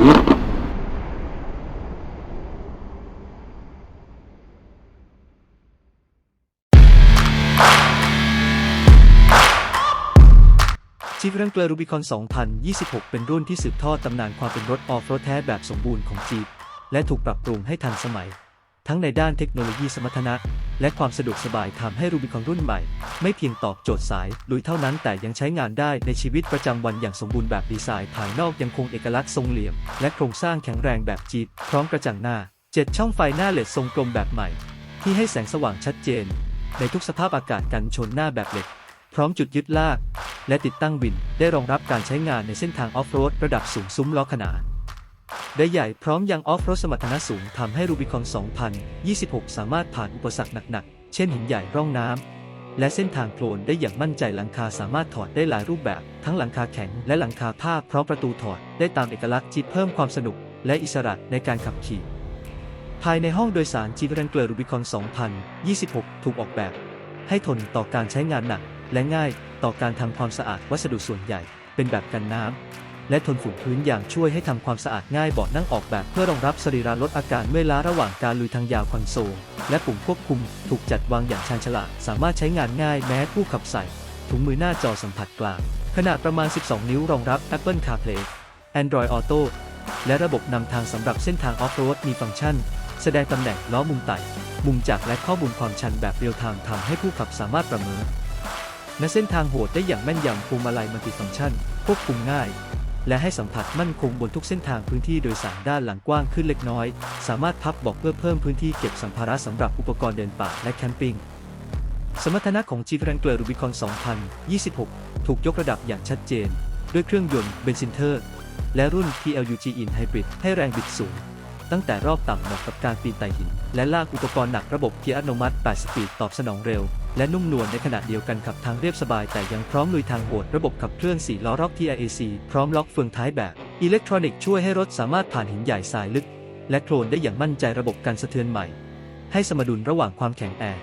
จีฟรังเกลรูบิคอน 2026 เป็นรุ่นที่สืบทอดตำนานความเป็นรถออฟโรดแท้แบบสมบูรณ์ของจีบและถูกปรับปรุงให้ทันสมัย ทั้งในด้านเทคโนโลยีสมรรถนะ และความสะดวกสบายทำให้รูบิคอนรุ่นใหม่ ไม่เพียงตอบโจทย์สายลุยเท่านั้นแต่ยังใช้งานได้ในชีวิตประจำวันอย่างสมบูรณ์แบบดีไซน์ภายนอกยังคงเอกลักษณ์ทรงเหลี่ยม และโครงสร้างแข็งแรงแบบจีบพร้อมกระจังหน้า 7 ช่องไฟหน้าเลดทรงกลมแบบใหม่ ที่ให้แสงสว่างชัดเจน ในทุกสภาพอากาศกันชนหน้าแบบเหล็ก พร้อมจุดยึดลาก และติดตั้งวิน ได้รองรับการใช้งานในเส้นทางออฟโรดระดับสูงซุ้มล้อขนาน ได้ใหญ่พร้อมยังออฟโรดสมรรถนะสูงทำให้รูบิคอน 2026 สามารถผ่านอุปสรรคหนักๆ เช่นหินใหญ่ร่องน้ำ และเส้นทางโคลนได้อย่างมั่นใจหลังคาสามารถถอดได้หลายรูปแบบ ทั้งหลังคาแข็งและหลังคาผ้าพร้อมประตูถอดได้ตามเอกลักษณ์จิตเพิ่มความสนุก และอิสระในการขับขี่ภายในห้องโดยสารจีเรนเกลรูบิคอน 2026 ถูกออกแบบ ให้ทนต่อการใช้งานหนัก และง่ายต่อการทำความสะอาดวัสดุส่วนใหญ่ เป็นแบบกันน้ำ และทนฝุ่นพื้นอย่างช่วยให้ทำความสะอาดง่ายเบาะนั่งออกแบบเพื่อรองรับสรีระลดอาการเมื่อยล้าระหว่างการลุยทางยาวคอนโซล และปุ่มควบคุมถูกจัดวางอย่างชาญฉลาด สามารถใช้งานง่ายแม้ผู้ขับใส่ ถุงมือหน้าจอสัมผัสกลาง ขนาดประมาณ 12 นิ้วรองรับ Apple CarPlay Android Auto และระบบนำทางสำหรับเส้นทางออฟโรดมีฟังก์ชัน แสดงตำแหน่งล้อมุมไต่ มุมจักรและข้อมูลความชันแบบเรียลไทม์ทำให้ผู้ขับสามารถประเมินในเส้นทางโหดได้อย่างแม่นยำพวงมาลัยมัลติฟังก์ชันควบคุมง่าย และให้สัมผัสมั่นคงบนทุกเส้นทางพื้นที่โดยสารด้านหลังกว้างขึ้นเล็กน้อย สามารถพับบอกเพื่อเพิ่มพื้นที่เก็บสัมภาระสำหรับอุปกรณ์เดินป่าและแคมปิ้งสมรรถนะของ Jeep Wrangler Rubicon 2026 ถูกยกระดับอย่างชัดเจน ด้วยเครื่องยนต์เบนซินเทอร์ และรุ่น PLUG In Hybrid ให้แรงบิดสูง ตั้งแต่รอบต่ำเหมาะกับการปีนไต่หิน และลากอุปกรณ์หนักระบบเกียร์อัตโนมัติ 8 สปีดตอบสนองเร็ว และนุ่มนวลในขณะเดียวกันขับทางเรียบสบายแต่ยังพร้อมลุยทางโหดระบบขับเคลื่อน4ล้อรอก TIAC พร้อมล็อกเฟืองท้ายแบบอิเล็กทรอนิกส์ช่วยให้รถสามารถผ่านหินใหญ่ทรายลึก และโคลนได้อย่างมั่นใจระบบการสะเทือนใหม่ ให้สมดุลระหว่างความแข็งแรง